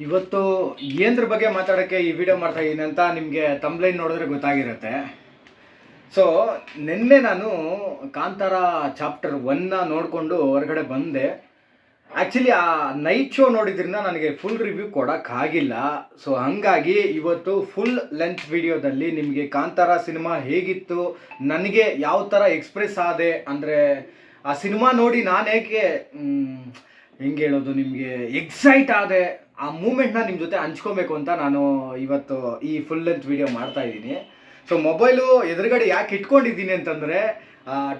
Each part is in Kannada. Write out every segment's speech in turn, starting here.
ಇವತ್ತು ಏನ್ರ ಬಗ್ಗೆ ಮಾತಾಡೋಕ್ಕೆ ಈ ವಿಡಿಯೋ ಮಾಡ್ತಾ ಇದ್ದೀನಿ ಅಂತ ನಿಮಗೆ ತಂಬ್ಲೈನ್ ನೋಡಿದ್ರೆ ಗೊತ್ತಾಗಿರುತ್ತೆ. ಸೊ ನಿನ್ನೆ ನಾನು ಕಾಂತಾರ ಚಾಪ್ಟರ್ ಒನ್ನ ನೋಡಿಕೊಂಡು ಹೊರಗಡೆ ಬಂದೆ. ಆ್ಯಕ್ಚುಲಿ ಆ ನೈಟ್ ಶೋ ನೋಡಿದ್ರಿಂದ ನನಗೆ ಫುಲ್ ರಿವ್ಯೂ ಕೊಡೋಕ್ಕಾಗಿಲ್ಲ ಸೊ ಹಂಗಾಗಿ ಇವತ್ತು ಫುಲ್ ಲೆಂತ್ ವಿಡಿಯೋದಲ್ಲಿ ನಿಮಗೆ ಕಾಂತಾರ ಸಿನಿಮಾ ಹೇಗಿತ್ತು ನನಗೆ ಯಾವ ಥರ ಎಕ್ಸ್ಪ್ರೆಸ್ ಆದೆ ಅಂದರೆ ಆ ಸಿನಿಮಾ ನೋಡಿ ನಾನು ಮ್, ಹೆಂಗೆ ಹೇಳೋದು ನಿಮಗೆ ಎಕ್ಸೈಟ್ ಆದೆ ಆ ಮೂಮೆಂಟ್ನ ನಿಮ್ಮ ಜೊತೆ ಹಂಚ್ಕೋಬೇಕು ಅಂತ ನಾನು ಇವತ್ತು ಈ ಫುಲ್ ಲೆಂತ್ ವಿಡಿಯೋ ಮಾಡ್ತಾ ಇದ್ದೀನಿ. ಸೊ ಮೊಬೈಲು ಎದುರುಗಡೆ ಯಾಕೆ ಇಟ್ಕೊಂಡಿದ್ದೀನಿ ಅಂತಂದರೆ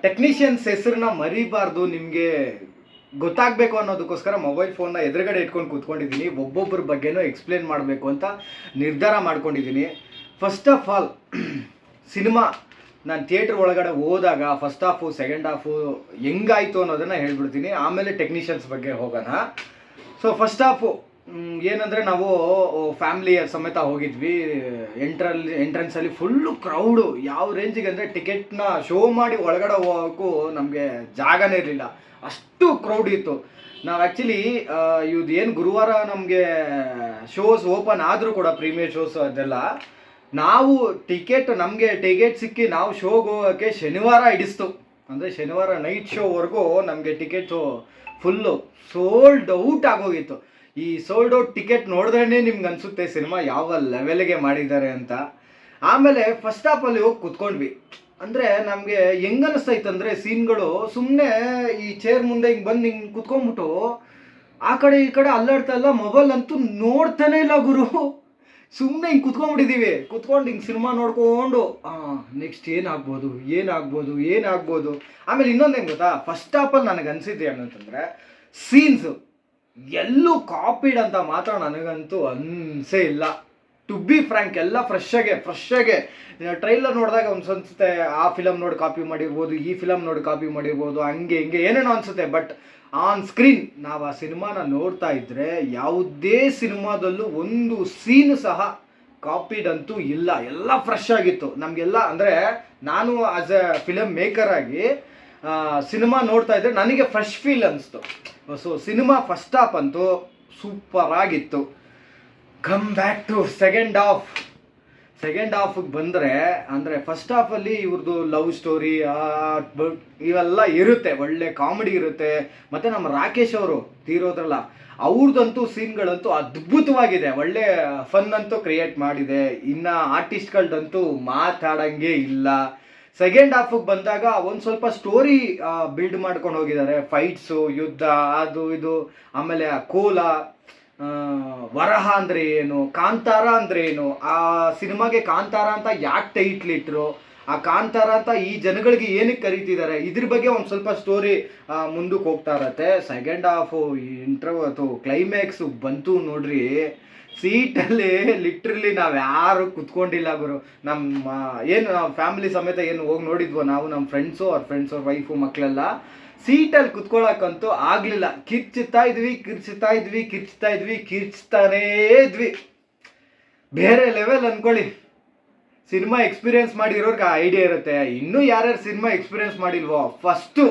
ಟೆಕ್ನಿಷಿಯನ್ಸ್ ಹೆಸರನ್ನ ಮರಿಬಾರ್ದು, ನಿಮಗೆ ಗೊತ್ತಾಗಬೇಕು ಅನ್ನೋದಕ್ಕೋಸ್ಕರ ಮೊಬೈಲ್ ಫೋನ್ನ ಎದುರುಗಡೆ ಇಟ್ಕೊಂಡು ಕೂತ್ಕೊಂಡಿದ್ದೀನಿ. ಒಬ್ಬೊಬ್ಬರ ಬಗ್ಗೆನೂ ಎಕ್ಸ್ಪ್ಲೇನ್ ಮಾಡಬೇಕು ಅಂತ ನಿರ್ಧಾರ ಮಾಡ್ಕೊಂಡಿದ್ದೀನಿ. ಫಸ್ಟ್ ಆಫ್ ಆಲ್ ಸಿನಿಮಾ ನಾನು ಥಿಯೇಟ್ರ್ ಒಳಗಡೆ ಹೋದಾಗ ಫಸ್ಟ್ ಹಾಫು ಸೆಕೆಂಡ್ ಹಾಫು ಹೆಂಗಾಯಿತು ಅನ್ನೋದನ್ನು ಹೇಳ್ಬಿಡ್ತೀನಿ. ಆಮೇಲೆ ಟೆಕ್ನಿಷಿಯನ್ಸ್ ಬಗ್ಗೆ ಹೋಗೋಣ. ಸೊ ಫಸ್ಟ್ ಹಾಫು ಏನಂದರೆ ನಾವು ಫ್ಯಾಮಿಲಿ ಸಮೇತ ಹೋಗಿದ್ವಿ. ಎಂಟ್ರಲ್ಲಿ ಎಂಟ್ರೆನ್ಸಲ್ಲಿ ಫುಲ್ಲು ಕ್ರೌಡು ಯಾವ ರೇಂಜಿಗೆ ಅಂದರೆ ಟಿಕೆಟ್ನ ಶೋ ಮಾಡಿ ಒಳಗಡೆ ಹೋಗೋಕ್ಕೂ ನಮಗೆ ಜಾಗನೇ ಇರಲಿಲ್ಲ. ಅಷ್ಟು ಕ್ರೌಡ್ ಇತ್ತು. ನಾವು ಆ್ಯಕ್ಚುಲಿ ಇವ್ದು ಏನು ಗುರುವಾರ ನಮಗೆ ಶೋಸ್ ಓಪನ್ ಆದರೂ ಕೂಡ ಪ್ರೀಮಿಯರ್ ಶೋಸ್ ಅದೆಲ್ಲ, ನಾವು ಟಿಕೆಟ್ ನಮಗೆ ಟಿಕೆಟ್ ಸಿಕ್ಕಿ ನಾವು ಶೋಗೆ ಹೋಗೋಕ್ಕೆ ಶನಿವಾರ ಹಿಡಿಸ್ತು. ಅಂದರೆ ಶನಿವಾರ ನೈಟ್ ಶೋವರೆಗೂ ನಮಗೆ ಟಿಕೆಟು ಫುಲ್ಲು ಸೋಲ್ಡ್ ಔಟ್ ಆಗೋಗಿತ್ತು. ಈ ಸೋಲ್ಡ್ ಔಟ್ ಟಿಕೆಟ್ ನೋಡಿದ್ರೆ ನಿಮ್ಗೆ ಅನಿಸುತ್ತೆ ಸಿನಿಮಾ ಯಾವ ಲೆವೆಲ್ಗೆ ಮಾಡಿದ್ದಾರೆ ಅಂತ. ಆಮೇಲೆ ಫಸ್ಟ್ ಹಾಫಲ್ಲಿ ಹೋಗಿ ಕುತ್ಕೊಂಡ್ವಿ. ಅಂದರೆ ನಮಗೆ ಹೆಂಗ್ ಅನಿಸ್ತೈತಂದ್ರೆ ಸೀನ್ಗಳು ಸುಮ್ಮನೆ ಈ ಚೇರ್ ಮುಂದೆ ಹಿಂಗೆ ಬಂದು ಹಿಂಗೆ ಕುತ್ಕೊಂಡ್ಬಿಟ್ಟು ಆ ಕಡೆ ಈ ಕಡೆ ಅಲ್ಲಾಡ್ತಾ ಇಲ್ಲ ಮೊಬೈಲ್ ಅಂತೂ ನೋಡ್ತಾನೆ ಇಲ್ಲ ಗುರು. ಸುಮ್ಮನೆ ಹಿಂಗೆ ಕುತ್ಕೊಂಡ್ಬಿಟ್ಟಿದ್ದೀವಿ ಕುತ್ಕೊಂಡು ಹಿಂಗೆ ಸಿನಿಮಾ ನೋಡ್ಕೊಂಡು ನೆಕ್ಸ್ಟ್ ಏನಾಗ್ಬೋದು ಏನಾಗ್ಬೋದು ಏನಾಗ್ಬೋದು. ಆಮೇಲೆ ಇನ್ನೊಂದು ಹೆಂಗೆ ಗೊತ್ತಾ? ಫಸ್ಟ್ ಹಾಫಲ್ಲಿ ನನಗೆ ಅನಿಸಿದ್ದು ಏನಂತಂದರೆ ಸೀನ್ಸು ಎಲ್ಲೂ ಕಾಪಿಡ್ ಅಂತ ಮಾತ್ರ ನನಗಂತೂ ಅನ್ಸೇ ಇಲ್ಲ. ಟು ಬಿ ಫ್ರ್ಯಾಂಕ್ ಎಲ್ಲ ಫ್ರೆಶ್ ಫ್ರೆಶ್ಶಾಗೆ ಫ್ರೆಶ್ ಆಗೆ. ಟ್ರೈಲರ್ ನೋಡಿದಾಗ ಒಂದು ಅನ್ಸುತ್ತೆ ಆ ಫಿಲಮ್ ನೋಡಿ ಕಾಪಿ ಮಾಡಿರ್ಬೋದು, ಈ ಫಿಲಮ್ ನೋಡಿ ಕಾಪಿ ಮಾಡಿರ್ಬೋದು, ಹಂಗೆ ಹಿಂಗೆ ಏನೇನೋ ಅನ್ಸುತ್ತೆ. ಬಟ್ ಆನ್ ಸ್ಕ್ರೀನ್ ನಾವು ಆ ಸಿನಿಮಾನ ನೋಡ್ತಾ ಇದ್ರೆ ಯಾವುದೇ ಸಿನಿಮಾದಲ್ಲೂ ಒಂದು ಸೀನು ಸಹ ಕಾಪಿಡ್ ಅಂತೂ ಇಲ್ಲ. ಎಲ್ಲ ಫ್ರೆಶ್ ಆಗಿತ್ತು. ನಮಗೆಲ್ಲ ಅಂದರೆ ನಾನು ಆಸ್ ಎ ಫಿಲಮ್ ಮೇಕರ್ ಆಗಿ ಸಿನಿಮಾ ನೋಡ್ತಾ ಇದ್ರೆ ನನಗೆ ಫ್ರೆಶ್ ಫೀಲ್ ಅನಿಸ್ತು. ಸೊ ಸಿನಿಮಾ ಫಸ್ಟ್ ಹಾಫ್ ಅಂತೂ ಸೂಪರ್ ಆಗಿತ್ತು. Come back to second half second ಹಾಫಿಗೆ ಬಂದರೆ, ಅಂದರೆ ಫಸ್ಟ್ ಹಾಫಲ್ಲಿ ಇವ್ರದ್ದು ಲವ್ ಸ್ಟೋರಿ ಇವೆಲ್ಲ ಇರುತ್ತೆ. ಒಳ್ಳೆ ಕಾಮಿಡಿ ಇರುತ್ತೆ. ಮತ್ತು ನಮ್ಮ ರಾಕೇಶ್ ಅವರು ತೀರೋದ್ರಲ್ಲ ಅವ್ರದ್ದಂತೂ ಸೀನ್ಗಳಂತೂ ಅದ್ಭುತವಾಗಿದೆ. ಒಳ್ಳೆ ಫನ್ ಅಂತೂ ಕ್ರಿಯೇಟ್ ಮಾಡಿದೆ. ಇನ್ನು ಆರ್ಟಿಸ್ಟ್ಗಳ್ದಂತೂ ಮಾತಾಡಂಗೆ ಇಲ್ಲ. ಸೆಕೆಂಡ್ ಹಾಫಿಗೆ ಬಂದಾಗ ಒಂದು ಸ್ವಲ್ಪ ಸ್ಟೋರಿ ಬಿಲ್ಡ್ ಮಾಡ್ಕೊಂಡು ಹೋಗಿದ್ದಾರೆ. ಫೈಟ್ಸು ಯುದ್ಧ, ಅದು ಇದು, ಆಮೇಲೆ ಆ ಕೋಲ ವರಹ ಅಂದರೆ ಏನು, ಕಾಂತಾರ ಅಂದರೆ ಏನು, ಆ ಸಿನಿಮಾಗೆ ಕಾಂತಾರ ಅಂತ ಯಾಕೆ ಟೈಟ್ಲ್ ಇಟ್ರು? ಆ ಕಾಂತಾರ ಅಂತ ಈ ಜನಗಳಿಗೆ ಏನಕ್ಕೆ ಕರೀತಿದ್ದಾರೆ? ಇದ್ರ ಬಗ್ಗೆ ಒಂದು ಸ್ವಲ್ಪ ಸ್ಟೋರಿ ಮುಂದಕ್ಕೆ ಹೋಗ್ತಾ ಇರತ್ತೆ. ಸೆಕೆಂಡ್ ಹಾಫು ಇಂಟರ್ವ್ಯೂ ಅಥವಾ ಕ್ಲೈಮ್ಯಾಕ್ಸು ಬಂತು ನೋಡ್ರಿ. ಸೀಟಲ್ಲಿ ಲಿಟ್ರಲಿ ನಾವು ಯಾರು ಕುತ್ಕೊಂಡಿಲ್ಲ ಗುರು. ನಮ್ಮ ಏನು ಫ್ಯಾಮಿಲಿ ಸಮೇತ ಏನು ಹೋಗಿ ನೋಡಿದ್ವೋ ನಾವು ನಮ್ಮ ಫ್ರೆಂಡ್ಸು ಅವ್ರ ಫ್ರೆಂಡ್ಸ್ ಅವ್ರ ವೈಫು ಮಕ್ಕಳೆಲ್ಲ ಸೀಟಲ್ಲಿ ಕುತ್ಕೊಳ್ಳೋಕ್ಕಂತೂ ಆಗಲಿಲ್ಲ. ಕಿರ್ಚುತ್ತಾ ಇದ್ವಿ ಕಿರ್ಚುತ್ತಾ ಇದ್ವಿ, ಕಿರ್ಚ್ತಾ ಇದ್ವಿ, ಕಿರ್ಚ್ತಾನೇ ಇದ್ವಿ. ಬೇರೆ ಲೆವೆಲ್ ಅನ್ಕೊಳ್ಳಿ. ಸಿನಿಮಾ ಎಕ್ಸ್ಪೀರಿಯನ್ಸ್ ಮಾಡಿರೋರ್ಗೆ ಐಡಿಯಾ ಇರುತ್ತೆ. ಇನ್ನೂ ಯಾರ್ಯಾರು ಸಿನಿಮಾ ಎಕ್ಸ್ಪೀರಿಯನ್ಸ್ ಮಾಡಿಲ್ವೋ, ಫಸ್ಟು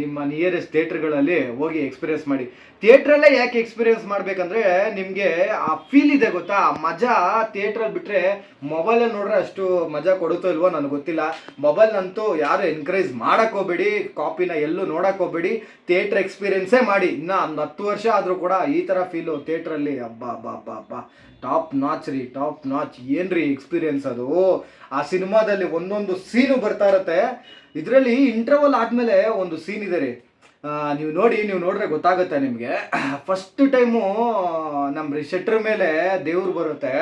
ನಿಮ್ಮ ನಿಯರೆಸ್ಟ್ ಥಿಯೇಟ್ರ್ಗಳಲ್ಲಿ ಹೋಗಿ ಎಕ್ಸ್ಪೀರಿಯನ್ಸ್ ಮಾಡಿ. ಥಿಯೇಟ್ರಲ್ಲೇ ಯಾಕೆ ಎಕ್ಸ್ಪೀರಿಯನ್ಸ್ ಮಾಡಬೇಕಂದ್ರೆ, ನಿಮಗೆ ಆ ಫೀಲ್ ಇದೆ ಗೊತ್ತಾ? ಆ ಮಜಾ ಥಿಯೇಟ್ರಲ್ಲಿ ಬಿಟ್ಟರೆ ಮೊಬೈಲಲ್ಲಿ ನೋಡ್ರೆ ಅಷ್ಟು ಮಜಾ ಕೊಡುತ್ತೋ ಇಲ್ವೋ ನನಗೆ ಗೊತ್ತಿಲ್ಲ. ಮೊಬೈಲ್ನಂತೂ ಯಾರು ಎನ್ಕರೇಜ್ ಮಾಡಕ್ಕೆ ಹೋಗ್ಬೇಡಿ ಕಾಪಿನ ಎಲ್ಲೂ ನೋಡಕ್ಕೆ ಹೋಗ್ಬೇಡಿ, ಥಿಯೇಟ್ರ್ ಎಕ್ಸ್ಪೀರಿಯನ್ಸೇ ಮಾಡಿ. ಇನ್ನು ಒಂದು ಹತ್ತು ವರ್ಷ ಆದರೂ ಕೂಡ ಈ ಥರ ಫೀಲು ಥಿಯೇಟ್ರಲ್ಲಿ ಅಬ್ಬಾ ಅಬ್ಬಾ ಅಬ್ಬಾ ಅಬ್ಬಾ. ಟಾಪ್ ನಾಚ್ ರೀ, ಟಾಪ್ ನಾಚ್. ಏನ್ರಿ ಎಕ್ಸ್ಪೀರಿಯನ್ಸ್ ಅದು? ಆ ಸಿನಿಮಾದಲ್ಲಿ ಒಂದೊಂದು ಸೀನು ಬರ್ತಾ ಇರುತ್ತೆ. ಇದರಲ್ಲಿ ಇಂಟರ್ವಲ್ ಆದಮೇಲೆ ಒಂದು ಸೀನ್ ಇದೆ ರೀ. ನೀವು ನೋಡಿ, ನೀವು ನೋಡ್ರೆ ಗೊತ್ತಾಗುತ್ತೆ ನಿಮಗೆ. ಫಸ್ಟ್ ಟೈಮು ನಮ್ಮ ಶೆಟ್ರ್ ಮೇಲೆ ದೇವ್ರು ಬರುತ್ತೆ.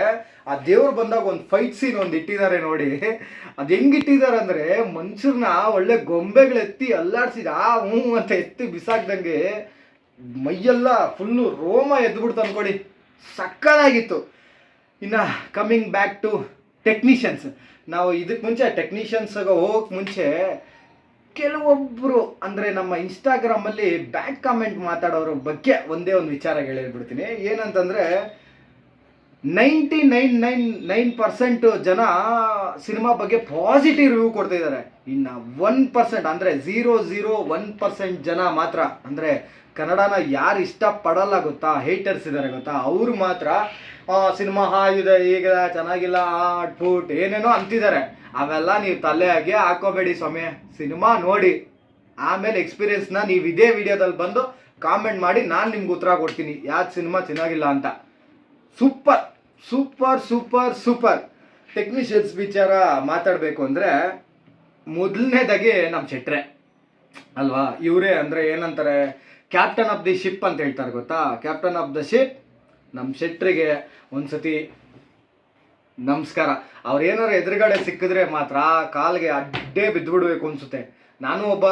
ಆ ದೇವ್ರು ಬಂದಾಗ ಒಂದು ಫೈಟ್ ಸೀನ್ ಒಂದು ಇಟ್ಟಿದ್ದಾರೆ ನೋಡಿ. ಅದು ಹೆಂಗೆ ಇಟ್ಟಿದ್ದಾರೆ ಅಂದರೆ ಮನುಷ್ಯರನ್ನ ಒಳ್ಳೆ ಗೊಂಬೆಗಳೆತ್ತಿ ಅಲ್ಲಾಡ್ಸಿದ, ಆ ಹ್ಞೂ ಅಂತ ಎತ್ತಿ ಬಿಸಾಕ್ದಂಗೆ ಮೈಯೆಲ್ಲ ಫುಲ್ಲು ರೋಮ ಎದ್ಬಿಡ್ತು ಅನ್ಕೊಡಿ ಸಕ್ಕದಾಗಿತ್ತು ಇನ್ನು ಕಮ್ಮಿಂಗ್ ಬ್ಯಾಕ್ ಟು ಟೆಕ್ನಿಷಿಯನ್ಸ್ ನಾವು ಇದಕ್ಕೆ ಮುಂಚೆ ಟೆಕ್ನಿಷಿಯನ್ಸ್ಗೆ ಹೋಗೋಕ್ಕೆ ಮುಂಚೆ ಕೆಲವೊಬ್ಬರು ಅಂದರೆ ನಮ್ಮ ಇನ್ಸ್ಟಾಗ್ರಾಮಲ್ಲಿ ಬ್ಯಾಡ್ ಕಾಮೆಂಟ್ ಮಾತಾಡೋರ ಬಗ್ಗೆ ಒಂದೇ ಒಂದು ವಿಚಾರ ಹೇಳಿಬಿಡ್ತೀನಿ. ಏನಂತಂದರೆ ninety nine nine nine percent ಜನ ಸಿನಿಮಾ ಬಗ್ಗೆ ಪಾಸಿಟಿವ್ ರಿವ್ಯೂ ಕೊಡ್ತಾ ಇದ್ದಾರೆ ಇನ್ನು ಒನ್ ಪರ್ಸೆಂಟ್ ಅಂದರೆ ಝೀರೋ ಝೀರೋ ಒನ್ ಪರ್ಸೆಂಟ್ ಜನ ಮಾತ್ರ. ಅಂದರೆ ಕನ್ನಡನ ಯಾರು ಇಷ್ಟಪಡಲ್ಲ ಗೊತ್ತಾ? ಹೇಟರ್ಸ್ ಇದ್ದಾರೆ ಗೊತ್ತಾ? ಅವ್ರು ಮಾತ್ರ ಸಿನಿಮಾ ಹಾಗಿದೆ ಈಗ ಚೆನ್ನಾಗಿಲ್ಲ ಆಟ್ ಏನೇನೋ ಅಂತಿದ್ದಾರೆ ಅವೆಲ್ಲ ನೀವು ತಲೆಯಾಗಿ ಹಾಕೋಬೇಡಿ ಸ್ವಾಮಿ. ಸಿನಿಮಾ ನೋಡಿ. ಆಮೇಲೆ ಎಕ್ಸ್ಪೀರಿಯನ್ಸ್ನ ನೀವು ಇದೇ ವಿಡಿಯೋದಲ್ಲಿ ಬಂದು ಕಾಮೆಂಟ್ ಮಾಡಿ ನಾನು ನಿಮ್ಗೆ ಉತ್ತರ ಕೊಡ್ತೀನಿ. ಯಾವ್ದು ಸಿನಿಮಾ ಚೆನ್ನಾಗಿಲ್ಲ ಅಂತ. Super super super super. Technicians ವಿಚಾರ ಮಾತಾಡಬೇಕು ಅಂದರೆ ಮೊದಲನೇದಾಗಿ ನಮ್ಮ ಶೆಟ್ರೆ ಅಲ್ವಾ? ಇವರೇ ಅಂದರೆ ಏನಂತಾರೆ? ಕ್ಯಾಪ್ಟನ್ ಆಫ್ ದಿ ಶಿಪ್ ಅಂತ ಹೇಳ್ತಾರೆ ಗೊತ್ತಾ? ಕ್ಯಾಪ್ಟನ್ ಆಫ್ ದ ಶಿಪ್ ನಮ್ಮ ಶೆಟ್ರಿಗೆ ಒಂದ್ಸತಿ ನಮಸ್ಕಾರ. ಅವ್ರು ಏನಾರು ಎದುರುಗಡೆ ಸಿಕ್ಕಿದ್ರೆ ಮಾತ್ರ ಕಾಲ್ಗೆ ಅಡ್ಡೇ ಬಿದ್ದುಬಿಡ್ಬೇಕು ಅನ್ಸುತ್ತೆ. ನಾನು ಒಬ್ಬ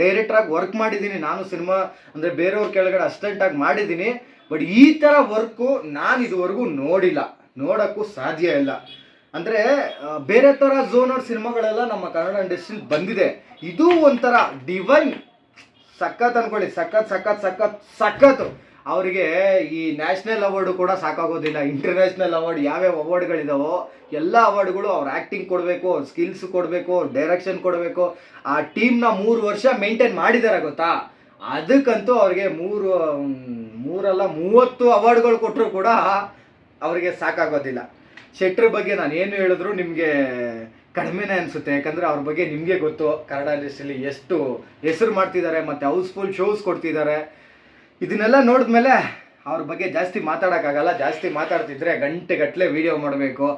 ಡೈರೆಕ್ಟ್ರಾಗಿ ವರ್ಕ್ ಮಾಡಿದ್ದೀನಿ. ನಾನು ಸಿನಿಮಾ ಅಂದರೆ ಬೇರೆಯವ್ರ ಕೆಳಗಡೆ ಅಸಿಸ್ಟೆಂಟಾಗಿ ಮಾಡಿದ್ದೀನಿ. ಬಟ್ ಈ ಥರ ವರ್ಕು ನಾನು ಇದುವರೆಗೂ ನೋಡಿಲ್ಲ. ನೋಡೋಕ್ಕೂ ಸಾಧ್ಯ ಇಲ್ಲ. ಅಂದರೆ ಬೇರೆ ಥರ ಝೋನರ್ ಸಿನಿಮಾಗಳೆಲ್ಲ ನಮ್ಮ ಕನ್ನಡ ಇಂಡಸ್ಟ್ರಿಲಿ ಬಂದಿದೆ. ಇದು ಒಂಥರ ಡಿವೈನ್ ಸಖತ್ ಅನ್ಕೊಳ್ಳಿ, ಸಖತ್ ಸಖತ್ ಸಖತ್ ಸಖತ್. ಅವರಿಗೆ ಈ ನ್ಯಾಷನಲ್ ಅವಾರ್ಡು ಕೂಡ ಸಾಕಾಗೋದಿಲ್ಲ. ಇಂಟರ್ನ್ಯಾಷನಲ್ ಅವಾರ್ಡ್ ಯಾವ್ಯಾವ ಅವಾರ್ಡ್ಗಳಿದಾವೋ ಎಲ್ಲ ಅವಾರ್ಡ್ಗಳು ಅವ್ರು ಆ್ಯಕ್ಟಿಂಗ್ ಕೊಡಬೇಕು, ಅವ್ರ ಸ್ಕಿಲ್ಸ್ ಕೊಡಬೇಕು ಡೈರೆಕ್ಷನ್ ಕೊಡಬೇಕು. ಆ ಟೀಮ್ನ ಮೂರು ವರ್ಷ ಮೇಂಟೈನ್ ಮಾಡಿದ್ದಾರೆ ಗೊತ್ತಾ? ಅದಕ್ಕಂತೂ ಅವ್ರಿಗೆ ಮೂರು ಮೂರಲ್ಲ, ಮೂವತ್ತು ಅವಾರ್ಡ್ಗಳು ಕೊಟ್ಟರು ಕೂಡ ಅವರಿಗೆ ಸಾಕಾಗೋದಿಲ್ಲ. ಶೆಟ್ರ್ ಬಗ್ಗೆ ನಾನು ಏನು ಹೇಳಿದ್ರು ನಿಮಗೆ ಕಡಿಮೆನೇ ಅನಿಸುತ್ತೆ. ಯಾಕಂದರೆ ಅವ್ರ ಬಗ್ಗೆ ನಿಮಗೆ ಗೊತ್ತು. ಕನ್ನಡ ಇಂಡಸ್ಟ್ರಿಲಿ ಎಷ್ಟು ಹೆಸರು ಮಾಡ್ತಿದ್ದಾರೆ ಮತ್ತು ಹೌಸ್ಫುಲ್ ಶೋಸ್ ಕೊಡ್ತಿದ್ದಾರೆ. ಇದನ್ನೆಲ್ಲ ನೋಡಿದ್ಮೇಲೆ ಅವ್ರ ಬಗ್ಗೆ ಜಾಸ್ತಿ ಮಾತಾಡೋಕ್ಕಾಗಲ್ಲ. ಜಾಸ್ತಿ ಮಾತಾಡ್ತಿದ್ರೆ ಗಂಟೆ ವೀಡಿಯೋ ವಿಡಿಯೋ ಮಾಡಬೇಕು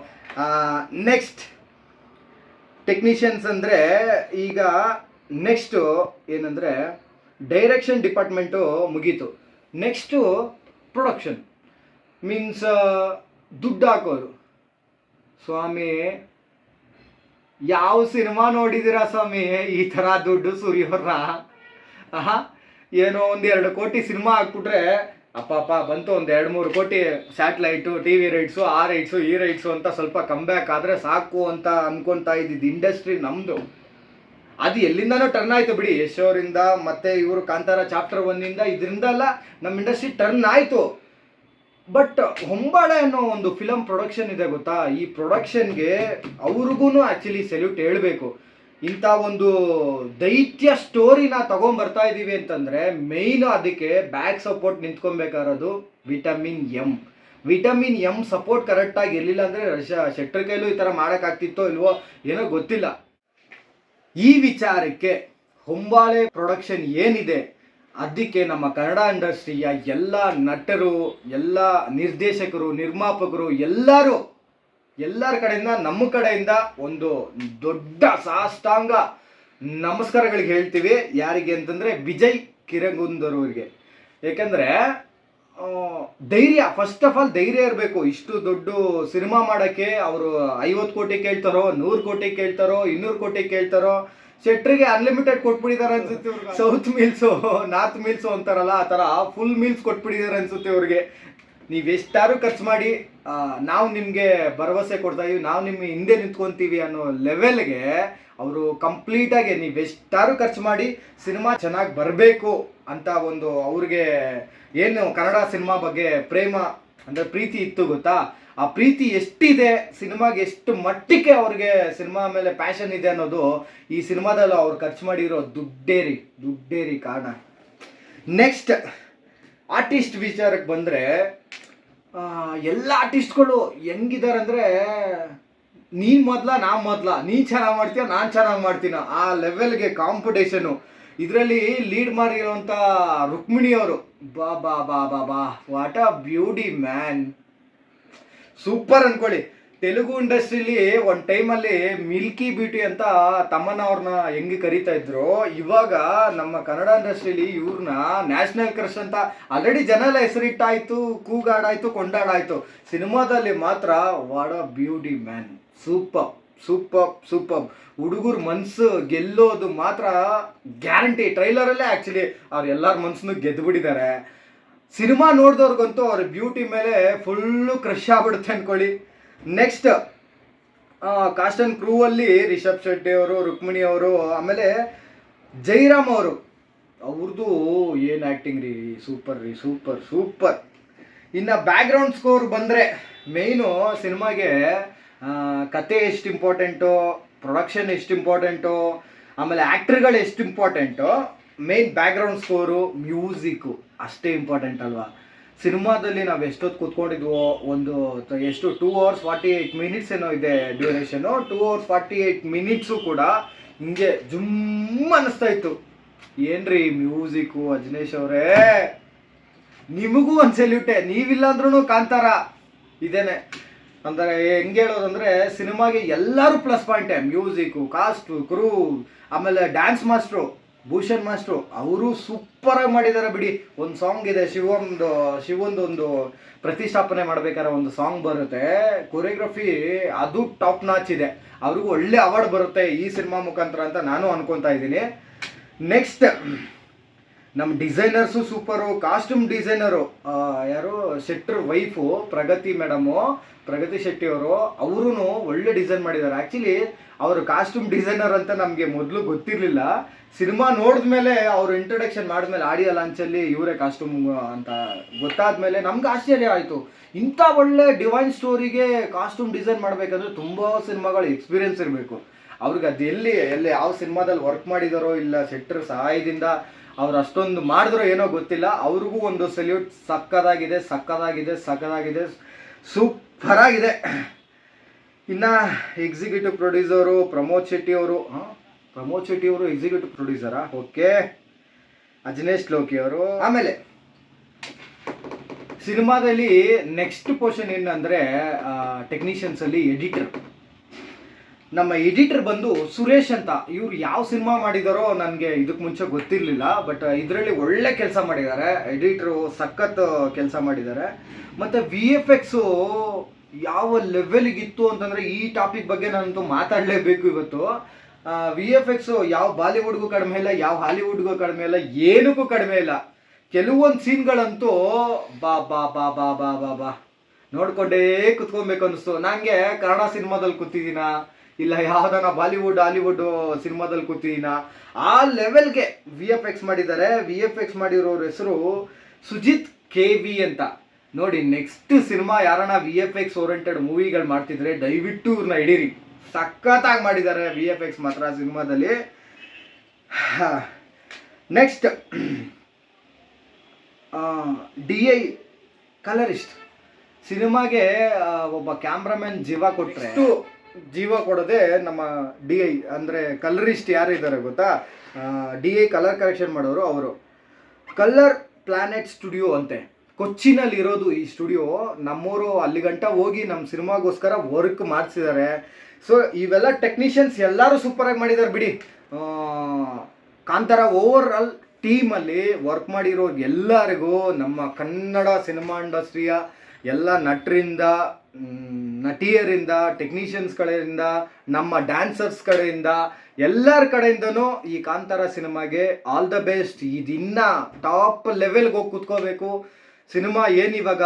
ನೆಕ್ಸ್ಟ್ ಟೆಕ್ನಿಷಿಯನ್ಸ್ ಅಂದರೆ ಈಗ ನೆಕ್ಸ್ಟು ಏನಂದರೆ ಡೈರೆಕ್ಷನ್ ಡಿಪಾರ್ಟ್ಮೆಂಟು ಮುಗೀತು. ನೆಕ್ಸ್ಟು ಪ್ರೊಡಕ್ಷನ್ ಮೀನ್ಸ್ ದುಡ್ಡು ಹಾಕೋರು. ಸ್ವಾಮಿ ಯಾವ ಸಿನಿಮಾ ನೋಡಿದಿರ ಸ್ವಾಮಿ? ಈ ಥರ ದುಡ್ಡು ಸುರಿಯೋರ್ನ ಆಹಾ, ಏನೋ ಒಂದು ಎರಡು ಕೋಟಿ ಸಿನಿಮಾ ಹಾಕ್ಬಿಟ್ರೆ ಅಪ್ಪ ಅಪ್ಪ ಬಂತು ಒಂದು ಎರಡು ಮೂರು ಕೋಟಿ ಸ್ಯಾಟ್ಲೈಟು ಟಿ ವಿ ರೈಟ್ಸು, ಆ ರೈಟ್ಸು, ಈ ರೈಟ್ಸು ಅಂತ ಸ್ವಲ್ಪ ಕಮ್ಬ್ಯಾಕ್ ಆದರೆ ಸಾಕು ಅಂತ ಅನ್ಕೊಂತಾ ಇದ್ದಿದ್ದು ಇಂಡಸ್ಟ್ರಿ ನಮ್ಮದು ಅದು ಎಲ್ಲಿಂದನೂ ಟರ್ನ್ ಆಯಿತು ಬಿಡಿ. ಯಶೋರಿಂದ ಮತ್ತು ಇವರು ಕಾಂತಾರ ಚಾಪ್ಟರ್ ಒನ್ನಿಂದ ಇದರಿಂದ ಎಲ್ಲ ನಮ್ಮ ಇಂಡಸ್ಟ್ರಿ ಟರ್ನ್ ಆಯಿತು. ಬಟ್ ಹೊಂಬಾಳೆ ಅನ್ನೋ ಒಂದು ಫಿಲಮ್ ಪ್ರೊಡಕ್ಷನ್ ಇದೆ ಗೊತ್ತಾ? ಈ ಪ್ರೊಡಕ್ಷನ್ಗೆ ಅವ್ರಿಗೂ ಆ್ಯಕ್ಚುಲಿ ಸೆಲ್ಯೂಟ್ ಹೇಳಬೇಕು. ಇಂಥ ಒಂದು ದೈತ್ಯ ಸ್ಟೋರಿನ ತಗೊಂಬರ್ತಾ ಇದ್ದೀವಿ ಅಂತಂದರೆ ಮೇಯ್ನ್ ಅದಕ್ಕೆ back support ನಿಂತ್ಕೊಬೇಕಾಗಿರೋದು vitamin M vitamin M support ಕರೆಕ್ಟಾಗಿ ಇರಲಿಲ್ಲ ಅಂದರೆ ಶೆಟ್ರ್ ಕೈಲೂ ಈ ಥರ ಮಾಡೋಕ್ಕಾಗ್ತಿತ್ತೋ ಇಲ್ವೋ ಏನೋ ಗೊತ್ತಿಲ್ಲ. ಈ ವಿಚಾರಕ್ಕೆ ಹೊಂಬಾಳೆ ಪ್ರೊಡಕ್ಷನ್ ಏನಿದೆ? ಅದಕ್ಕೆ ನಮ್ಮ ಕನ್ನಡ ಇಂಡಸ್ಟ್ರಿಯ ಎಲ್ಲ ನಟರು, ಎಲ್ಲ ನಿರ್ದೇಶಕರು, ನಿರ್ಮಾಪಕರು, ಎಲ್ಲರೂ ಎಲ್ಲರ ಕಡೆಯಿಂದ, ನಮ್ಮ ಕಡೆಯಿಂದ ಒಂದು ದೊಡ್ಡ ಸಾಷ್ಟಾಂಗ ನಮಸ್ಕಾರಗಳಿಗೆ ಹೇಳ್ತೀವಿ. ಯಾರಿಗೆ ಅಂತಂದರೆ ವಿಜಯ್ ಕಿರಂಗುಂದರವ್ರಿಗೆ ಏಕೆಂದರೆ ಧೈರ್ಯ ಫಸ್ಟ್ ಆಫ್ ಆಲ್ ಧೈರ್ಯ ಇರಬೇಕು. ಇಷ್ಟು ದೊಡ್ಡ ಸಿನಿಮಾ ಮಾಡೋಕ್ಕೆ ಅವರು ಐವತ್ತು ಕೋಟಿ ಕೇಳ್ತಾರೋ, ನೂರು ಕೋಟಿ ಕೇಳ್ತಾರೋ, ಇನ್ನೂರು ಕೋಟಿ ಕೇಳ್ತಾರೋ ಶೆಟ್ರಿಗೆ ಅನ್ಲಿಮಿಟೆಡ್ ಕೊಟ್ಬಿಟ್ಟಿದ್ದಾರೆ ಅನ್ಸುತ್ತೆ ಸೌತ್ ಮೀಲ್ಸು ನಾರ್ತ್ ಮೀಲ್ಸು ಅಂತಾರಲ್ಲ, ಆ ಥರ ಫುಲ್ ಮೀಲ್ಸ್ ಕೊಟ್ಬಿಟ್ಟಿದ್ದಾರೆ ಅನ್ಸುತ್ತೆ ಅವ್ರಿಗೆ ನೀವು ಎಷ್ಟಾರು ಖರ್ಚು ಮಾಡಿ ನಾವು ನಿಮಗೆ ಭರವಸೆ ಕೊಡ್ತಾ ಇದೀವಿ, ನಾವು ನಿಮ್ಮ ಹಿಂದೆ ನಿಂತ್ಕೊಂತೀವಿ ಅನ್ನೋ ಲೆವೆಲ್ಗೆ ಅವರು ಕಂಪ್ಲೀಟಾಗಿ ನೀವು ಎಷ್ಟಾರು ಖರ್ಚು ಮಾಡಿ ಸಿನಿಮಾ ಚೆನ್ನಾಗಿ ಬರಬೇಕು ಅಂತ ಒಂದು ಅವ್ರಿಗೆ ಏನು ಕನ್ನಡ ಸಿನಿಮಾ ಬಗ್ಗೆ ಪ್ರೇಮ ಅಂದರೆ ಪ್ರೀತಿ ಇತ್ತು ಗೊತ್ತಾ? ಆ ಪ್ರೀತಿ ಎಷ್ಟಿದೆ, ಸಿನಿಮಾಗೆ ಎಷ್ಟು ಮಟ್ಟಿಗೆ ಅವ್ರಿಗೆ ಸಿನಿಮಾ ಮೇಲೆ ಪ್ಯಾಷನ್ ಇದೆ ಅನ್ನೋದು ಈ ಸಿನಿಮಾದಲ್ಲಿ ಅವ್ರು ಖರ್ಚು ಮಾಡಿರೋ ದುಡ್ಡೇರಿ ದುಡ್ಡೇರಿ ಕಾರಣ. ನೆಕ್ಸ್ಟ್ ಆರ್ಟಿಸ್ಟ್ ವಿಚಾರಕ್ಕೆ ಬಂದರೆ ಎಲ್ಲ ಆರ್ಟಿಸ್ಟ್ಗಳು ಹೆಂಗಿದ್ದಾರೆ ಅಂದರೆ, ನೀನು ಮೊದಲ ನಾ ಮೊದಲ, ನೀನು ಚೆನ್ನಾಗಿ ಮಾಡ್ತೀಯ, ನಾನು ಚೆನ್ನಾಗಿ ಮಾಡ್ತೀನ, ಆ ಲೆವೆಲ್ಗೆ ಕಾಂಪಿಟೇಷನು ಇದರಲ್ಲಿ ಲೀಡ್ ಮಾಡಿರೋಂಥ ರುಕ್ಮಿಣಿಯವರು. ಬಾ ಬಾ ಬಾ ಬಾ ಬಾ what a beauty man super ಅನ್ಕೊಳ್ಳಿ. ತೆಲುಗು ಇಂಡಸ್ಟ್ರಿಲಿ ಒಂದು ಟೈಮಲ್ಲಿ ಮಿಲ್ಕಿ ಬ್ಯೂಟಿ ಅಂತ ತಮ್ಮನ ಅವ್ರನ್ನ ಹೆಂಗೆ ಕರಿತಾ ಇದ್ರು, ಇವಾಗ ನಮ್ಮ ಕನ್ನಡ ಇಂಡಸ್ಟ್ರಿಲಿ ಇವ್ರನ್ನ ನ್ಯಾಷನಲ್ ಕ್ರಶ್ ಅಂತ ಆಲ್ರೆಡಿ ಜನ ಎಲ್ಲ ಹೆಸರಿಟ್ಟಾಯ್ತು, ಕೂಗಾಡಾಯ್ತು, ಕೊಂಡಾಡಾಯ್ತು. ಸಿನಿಮಾದಲ್ಲಿ ಮಾತ್ರ what a beauty man super super super ಹುಡುಗರ ಮನ್ಸು ಗೆಲ್ಲೋದು ಮಾತ್ರ ಗ್ಯಾರಂಟಿ ಟ್ರೈಲರಲ್ಲೇ ಆ್ಯಕ್ಚುಲಿ ಅವ್ರು ಎಲ್ಲರ ಮನ್ಸನ್ನು ಗೆದ್ದು ಬಿಟ್ಟಿದ್ದಾರೆ ಸಿನಿಮಾ ನೋಡಿದವ್ರಿಗಂತೂ ಅವ್ರ ಬ್ಯೂಟಿ ಮೇಲೆ ಫುಲ್ಲು ಕ್ರಶ್ ಆಗ್ಬಿಡುತ್ತೆ ಅನ್ಕೊಳ್ಳಿ. ನೆಕ್ಸ್ಟ್ ಕಾಸ್ಟ್ ಆ್ಯಂಡ್ ಕ್ರೂ ಅಲ್ಲಿ ರಿಷಬ್ ಶೆಟ್ಟಿ ಅವರು, ರುಕ್ಮಿಣಿ ಅವರು, ಆಮೇಲೆ ಜೈರಾಮ್ ಅವರು. ಅವ್ರದ್ದು ಏನು ಆ್ಯಕ್ಟಿಂಗ್ ರೀ? ಸೂಪರ್ ರೀ, ಸೂಪರ್ ಸೂಪರ್. ಇನ್ನು ಬ್ಯಾಕ್ಗ್ರೌಂಡ್ ಸ್ಕೋರ್ ಬಂದರೆ ಮೇಯ್ನು ಸಿನಿಮಾಗೆ ಕತೆ ಎಷ್ಟು ಇಂಪಾರ್ಟೆಂಟು ಪ್ರೊಡಕ್ಷನ್ ಎಷ್ಟು ಇಂಪಾರ್ಟೆಂಟು ಆಮೇಲೆ ಆ್ಯಕ್ಟ್ರ್ಗಳು ಎಷ್ಟು important main background score music ಅಷ್ಟೇ ಇಂಪಾರ್ಟೆಂಟ್ ಅಲ್ವಾ? ಸಿನಿಮಾದಲ್ಲಿ ನಾವು ಎಷ್ಟೊತ್ತು ಕೂತ್ಕೊಂಡಿದ್ವೋ ಒಂದು ಎಷ್ಟು two hours forty eight minutes ಏನೋ ಇದೆ duration two hours forty eight minutes ಕೂಡ ಹಿಂಗೆ ಜುಮ್ ಅನ್ನಿಸ್ತಾ ಇತ್ತು. ಏನ್ರಿ ಮ್ಯೂಸಿಕ್ಕು ಅಜ್ನೇಶ್ ಅವರೇ? ನಿಮಗೂ ಒಂದು ಸೆಲ್ಯೂಟೆ ನೀವಿಲ್ಲ ಅಂದ್ರೂ ಕಾಂತಾರ. ಇದೇನೆ. ಅಂದರೆ ಹೆಂಗೆ ಹೇಳೋದಂದ್ರೆ ಸಿನಿಮಾಗೆ ಎಲ್ಲರೂ ಪ್ಲಸ್ ಪಾಯಿಂಟೆ ಮ್ಯೂಸಿಕ್ಕು ಕಾಸ್ಟು ಕ್ರೂ ಆಮೇಲೆ ಡ್ಯಾನ್ಸ್ ಮಾಸ್ಟ್ರು ಭೂಷಣ್ ಮಾಸ್ಟ್ರು, ಅವರು ಸೂಪರಾಗಿ ಮಾಡಿದ್ದಾರೆ ಬಿಡಿ. ಒಂದು ಸಾಂಗ್ ಇದೆ, ಶಿವೊಂದು ಶಿವಂದು ಒಂದು ಪ್ರತಿಷ್ಠಾಪನೆ ಮಾಡ್ಬೇಕಾದ್ರೆ ಒಂದು ಸಾಂಗ್ ಬರುತ್ತೆ. ಕೊರಿಯೋಗ್ರಫಿ ಅದು ಟಾಪ್ ನಾಚ್ ಇದೆ. ಅವ್ರಿಗೂ ಒಳ್ಳೆ ಅವಾರ್ಡ್ ಬರುತ್ತೆ ಈ ಸಿನಿಮಾ ಮುಖಾಂತರ ಅಂತ ನಾನು ಅನ್ಕೊತಾ ಇದ್ದೀನಿ. ನೆಕ್ಸ್ಟ್ ನಮ್ಮ ಡಿಸೈನರ್ಸು ಸೂಪರು ಕಾಸ್ಟ್ಯೂಮ್ ಡಿಸೈನರು ಯಾರು? ಶೆಟ್ಟರ್ ವೈಫು, ಪ್ರಗತಿ ಮೇಡಮು, ಪ್ರಗತಿ ಶೆಟ್ಟಿ ಅವರು ಅವರು ಒಳ್ಳೆ ಡಿಸೈನ್ ಮಾಡಿದ್ದಾರೆ ಆ್ಯಕ್ಚುಲಿ ಅವರು ಕಾಸ್ಟ್ಯೂಮ್ ಡಿಸೈನರ್ ಅಂತ ನಮಗೆ ಮೊದಲು ಗೊತ್ತಿರಲಿಲ್ಲ. ಸಿನಿಮಾ ನೋಡಿದ್ಮೇಲೆ ಅವರು ಇಂಟ್ರಡಕ್ಷನ್ ಮಾಡಿದ್ಮೇಲೆ ಆಡಿಯೋ ಲಾಂಚಲ್ಲಿ ಇವರೇ ಕಾಸ್ಟ್ಯೂಮ್ ಅಂತ ಗೊತ್ತಾದ್ಮೇಲೆ ನಮ್ಗೆ ಆಶ್ಚರ್ಯ ಆಯಿತು. ಇಂಥ ಒಳ್ಳೆ ಡಿವೈನ್ ಸ್ಟೋರಿಗೆ ಕಾಸ್ಟ್ಯೂಮ್ ಡಿಸೈನ್ ಮಾಡಬೇಕಂದ್ರೆ ತುಂಬ ಸಿನಿಮಾಗಳು ಎಕ್ಸ್ಪೀರಿಯನ್ಸ್ ಇರಬೇಕು. ಅವ್ರಿಗೆ ಅದು ಎಲ್ಲಿ ಎಲ್ಲಿ ಯಾವ ಸಿನಿಮಾದಲ್ಲಿ ವರ್ಕ್ ಮಾಡಿದಾರೋ ಇಲ್ಲ ಸೆಟ್ರ್ ಸಹಾಯದಿಂದ ಅವ್ರು ಅಷ್ಟೊಂದು ಮಾಡಿದ್ರು ಏನೋ ಗೊತ್ತಿಲ್ಲ. ಅವ್ರಿಗೂ ಒಂದು ಸಲ್ಯೂಟ್ ಸಕ್ಕದಾಗಿದೆ ಸಕ್ಕದಾಗಿದೆ ಸಕ್ಕದಾಗಿದೆ ಸೂಪರ್ ಆಗಿದೆ ಇನ್ನು ಎಕ್ಸಿಕ್ಯೂಟಿವ್ ಪ್ರೊಡ್ಯೂಸರು ಪ್ರಮೋದ್ ಶೆಟ್ಟಿ ಅವರು ಪ್ರಮೋದ್ ಶೆಟ್ಟಿ ಅವರು ಎಕ್ಸಿಕ್ಯೂಟಿವ್ ಪ್ರೊಡ್ಯೂಸರಾ ಓಕೆ. ಅಜನೇಶ್ ಲೋಕಿ ಅವರು. ಆಮೇಲೆ, ಸಿನಿಮಾದಲ್ಲಿ ನೆಕ್ಸ್ಟ್ ಪೋರ್ಷನ್ ಏನಂದರೆ ಟೆಕ್ನಿಷಿಯನ್ಸ್ ಅಲ್ಲಿ ಎಡಿಟರ್ ನಮ್ಮ ಎಡಿಟರ್ ಬಂದು ಸುರೇಶ್ ಅಂತ. ಇವ್ರು ಯಾವ ಸಿನಿಮಾ ಮಾಡಿದಾರೋ ನನಗೆ ಇದಕ್ಕೆ ಮುಂಚೆ ಗೊತ್ತಿರಲಿಲ್ಲ ಬಟ್ ಇದರಲ್ಲಿ ಒಳ್ಳೆ ಕೆಲಸ ಮಾಡಿದ್ದಾರೆ ಎಡಿಟ್ರು ಸಖತ್ ಕೆಲಸ ಮಾಡಿದ್ದಾರೆ ಮತ್ತು ವಿ ಎಫ್ ಎಕ್ಸು ಯಾವ ಲೆವೆಲಿಗಿತ್ತು ಅಂತಂದರೆ ಈ ಟಾಪಿಕ್ ಬಗ್ಗೆ ನಾನಂತೂ ಮಾತಾಡಲೇಬೇಕು ಇವತ್ತು. ವಿ ಎಫ್ ಎಕ್ಸು ಯಾವ ಬಾಲಿವುಡ್ಗೂ ಕಡಿಮೆ ಇಲ್ಲ, ಯಾವ ಹಾಲಿವುಡ್ಗೂ ಕಡಿಮೆ ಇಲ್ಲ, ಏನಕ್ಕೂ ಕಡಿಮೆ ಇಲ್ಲ. ಕೆಲವೊಂದು ಸೀನ್ಗಳಂತೂ ಬಾ ಬಾ ಬಾ ಬಾ ಬಾ ಬಾ ಬಾ. ನೋಡ್ಕೊಂಡೇ ಕುತ್ಕೊಬೇಕು ಅನಿಸ್ತು ನನಗೆ ಕನ್ನಡ ಸಿನಿಮಾದಲ್ಲಿ ಕೂತಿದ್ದೀನ? ಇಲ್ಲ, ಯಾವ್ದಾನ ಬಾಲಿವುಡ್, ಹಾಲಿವುಡ್ ಸಿನಿಮಾದಲ್ಲಿ ಕೂತಿನ ಆ ಲೆವೆಲ್ಗೆ ವಿ ಎಫ್ ಎಕ್ಸ್ ಮಾಡಿದ್ದಾರೆ. ವಿ ಎಫ್ ಎಕ್ಸ್ ಮಾಡಿರೋರ ಹೆಸರು ಸುಜಿತ್ ಕೆ ವಿ ಅಂತ. ನೋಡಿ ನೆಕ್ಸ್ಟ್ ಸಿನಿಮಾ ಯಾರನ್ನ ವಿ ಎಫ್ ಎಕ್ಸ್ ಓರಿಯೆಂಟೆಡ್ ಮೂವಿಗಳು ಮಾಡ್ತಿದ್ರೆ ದಯವಿಟ್ಟು ಇವ್ರನ್ನ ಹಿಡೀರಿ. ಸಖತ್ತಾಗಿ ಮಾಡಿದ್ದಾರೆ ವಿ ಎಫ್ ಎಕ್ಸ್ ಮಾತ್ರ ಸಿನಿಮಾದಲ್ಲಿ. ನೆಕ್ಸ್ಟ್ ಡಿ ಐ ಕಲರಿಸ್ಟ್ ಸಿನಿಮಾಗೆ ಒಬ್ಬ ಕ್ಯಾಮ್ರಾಮನ್ ಜೀವ ಕೊಟ್ಟರೆ ಜೀವ ಕೊಡೋದೇ ನಮ್ಮ ಡಿ ಐ, ಅಂದರೆ ಕಲರಿಸ್ಟ್ ಯಾರು ಇದ್ದಾರೆ ಗೊತ್ತಾ ಡಿ ಐ ಕಲರ್ ಕರೆಕ್ಷನ್ ಮಾಡೋರು ಅವರು. ಕಲರ್ ಪ್ಲಾನೆಟ್ ಸ್ಟುಡಿಯೋ ಅಂತೆ. ಕೊಚ್ಚಿನಲ್ಲಿ ಇರೋದು ಈ ಸ್ಟುಡಿಯೋ ನಮ್ಮೂರು ಅಲ್ಲಿ ಗಂಟ ಹೋಗಿ ನಮ್ಮ ಸಿನಿಮಾಗೋಸ್ಕರ ವರ್ಕ್ ಮಾಡಿಸಿದ್ದಾರೆ. ಸೊ ಇವೆಲ್ಲ ಟೆಕ್ನಿಷಿಯನ್ಸ್ ಎಲ್ಲರೂ ಸೂಪರಾಗಿ ಮಾಡಿದ್ದಾರೆ ಬಿಡಿ. ಕಾಂತಾರ ಓವರ್ ಆಲ್ ಟೀಮಲ್ಲಿ ವರ್ಕ್ ಮಾಡಿರೋ ಎಲ್ಲರಿಗೂ ನಮ್ಮ ಕನ್ನಡ ಸಿನಿಮಾ ಇಂಡಸ್ಟ್ರಿಯ ಎಲ್ಲ ನಟರಿಂದ ನಟಿಯರಿಂದ ಟೆಕ್ನಿಷಿಯನ್ಸ್ ಕಡೆಯಿಂದ, ನಮ್ಮ ಡ್ಯಾನ್ಸರ್ಸ್ ಕಡೆಯಿಂದ, ಎಲ್ಲರ ಕಡೆಯಿಂದನೂ ಈ ಕಾಂತಾರ ಸಿನಿಮಾಗೆ ಆಲ್ ದ ಬೆಸ್ಟ್ ಇದಿನ್ನ ಟಾಪ್ ಲೆವೆಲ್ಗೆ ಹೋಗಿ ಕುತ್ಕೋಬೇಕು. ಸಿನಿಮಾ ಏನಿವಾಗ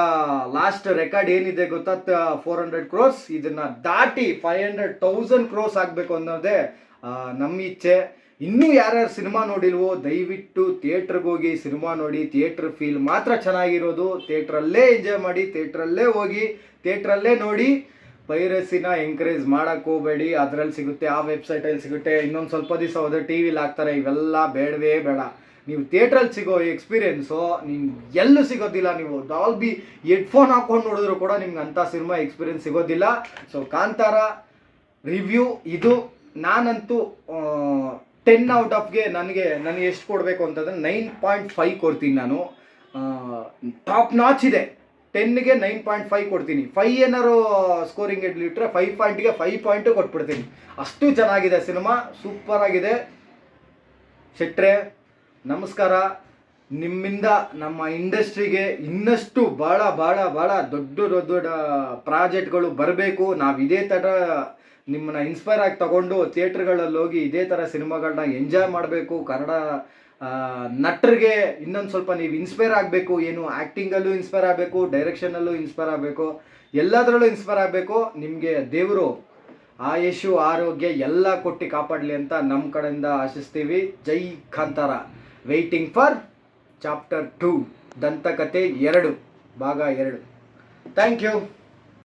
ಲಾಸ್ಟ್ ರೆಕಾರ್ಡ್ ಏನಿದೆ ಗೊತ್ತಾ? ಫೋರ್ ಹಂಡ್ರೆಡ್ ಕ್ರೋರ್ಸ್ ಇದನ್ನ ದಾಟಿ ಫೈವ್ ಹಂಡ್ರೆಡ್ ತೌಸಂಡ್ ಕ್ರೋರ್ಸ್ ಆಗಬೇಕು ಅನ್ನೋದೇ ನಮ್ಮ ಇಚ್ಛೆ ಇನ್ನೂ ಯಾರ್ಯಾರು ಸಿನಿಮಾ ನೋಡಿಲ್ವೋ, ದಯವಿಟ್ಟು ಥಿಯೇಟ್ರಿಗೆ ಹೋಗಿ ಸಿನಿಮಾ ನೋಡಿ, ಥಿಯೇಟ್ರ್ ಫೀಲ್ ಮಾತ್ರ ಚೆನ್ನಾಗಿರೋದು. ಥಿಯೇಟ್ರಲ್ಲೇ ಎಂಜಾಯ್ ಮಾಡಿ, ಥಿಯೇಟ್ರಲ್ಲೇ ಹೋಗಿ, ಥಿಯೇಟ್ರಲ್ಲೇ ನೋಡಿ. ಪೈರಸಿನ ಎಂಕರೇಜ್ ಮಾಡಕ್ಕೆ ಹೋಗಬೇಡಿ. ಅದರಲ್ಲಿ ಸಿಗುತ್ತೆ, ಆ ವೆಬ್ಸೈಟಲ್ಲಿ ಸಿಗುತ್ತೆ. ಇನ್ನೊಂದು ಸ್ವಲ್ಪ ದಿವಸ ಹೋದ್ರೆ ಟಿ ವಿಲಿ ಹಾಕ್ತಾರೆ. ಇವೆಲ್ಲ ಬೇಡವೇ ಬೇಡ. ನೀವು ಥಿಯೇಟ್ರಲ್ಲಿ ಸಿಗೋ ಎಕ್ಸ್ಪೀರಿಯೆನ್ಸು ನಿಮ್ಗೆ ಎಲ್ಲೂ ಸಿಗೋದಿಲ್ಲ ನೀವು. ಡಾಲ್ಬಿ ಹೆಡ್ಫೋನ್ ಹಾಕೊಂಡು ನೋಡಿದ್ರು ಕೂಡ ನಿಮ್ಗೆ ಅಂಥ ಸಿನಿಮಾ ಎಕ್ಸ್ಪೀರಿಯೆನ್ಸ್ ಸಿಗೋದಿಲ್ಲ. ಸೊ ಕಾಂತಾರ, ರಿವ್ಯೂ ಇದು. ನಾನಂತೂ ಟೆನ್ ಔಟ್ ಆಫ್ಗೆ ನನಗೆ ನನಗೆ ಎಷ್ಟು ಕೊಡಬೇಕು ಅಂತಂದರೆ ನೈನ್ ಪಾಯಿಂಟ್ ಫೈವ್ ಕೊಡ್ತೀನಿ ನಾನು. ಟಾಪ್ ನಾಚ್ ಇದೆ. ಟೆನ್ಗೆ ನೈನ್ ಪಾಯಿಂಟ್ ಫೈವ್ ಕೊಡ್ತೀನಿ. ಫೈವ್ ಏನಾರು ಸ್ಕೋರಿಂಗ್ ಇಟ್ರೆ ಫೈವ್ ಪಾಯಿಂಟ್ಗೆ ಫೈವ್ ಪಾಯಿಂಟು ಕೊಟ್ಬಿಡ್ತೀನಿ. ಅಷ್ಟು ಚೆನ್ನಾಗಿದೆ ಸಿನಿಮಾ. ಸೂಪರ್ ಆಗಿದೆ. ಶೆಟ್ರೆ, ನಮಸ್ಕಾರ. ನಿಮ್ಮಿಂದ ನಮ್ಮ ಇಂಡಸ್ಟ್ರಿಗೆ ಇನ್ನಷ್ಟು ಭಾಳ ಭಾಳ ಭಾಳ ದೊಡ್ಡ ದೊಡ್ಡ ದೊಡ್ಡ ಪ್ರಾಜೆಕ್ಟ್ಗಳು ಬರಬೇಕು. ನಾವು ಇದೇ ಥರ ನಿಮ್ಮನ್ನ ಇನ್ಸ್ಪೈರ್ ಆಗಿ ತಗೊಂಡು ಥಿಯೇಟ್ರ್ಗಳಲ್ಲಿ ಹೋಗಿ ಇದೇ ಥರ ಸಿನಿಮಾಗಳನ್ನ ಎಂಜಾಯ್ ಮಾಡಬೇಕು. ಕನ್ನಡ ನಟರಿಗೆ ಇನ್ನೊಂದು ಸ್ವಲ್ಪ ನೀವು ಇನ್ಸ್ಪೈರ್ ಆಗಬೇಕು. ಏನು ಆ್ಯಕ್ಟಿಂಗಲ್ಲೂ ಇನ್ಸ್ಪೈರ್ ಆಗಬೇಕು ಡೈರೆಕ್ಷನಲ್ಲೂ ಇನ್ಸ್ಪೈರ್ ಆಗಬೇಕು. ಎಲ್ಲದರಲ್ಲೂ ಇನ್ಸ್ಪೈರ್ ಆಗಬೇಕು. ನಿಮಗೆ ದೇವರು ಆಯುಷು ಆರೋಗ್ಯ ಎಲ್ಲ ಕೊಟ್ಟು ಕಾಪಾಡಲಿ ಅಂತ ನಮ್ಮ ಕಡೆಯಿಂದ ಆಶಿಸ್ತೀವಿ. ಜೈ Kantara. Waiting for chapter two ದಂತಕತೆ ಎರಡು ಭಾಗ ಎರಡು. Thank you.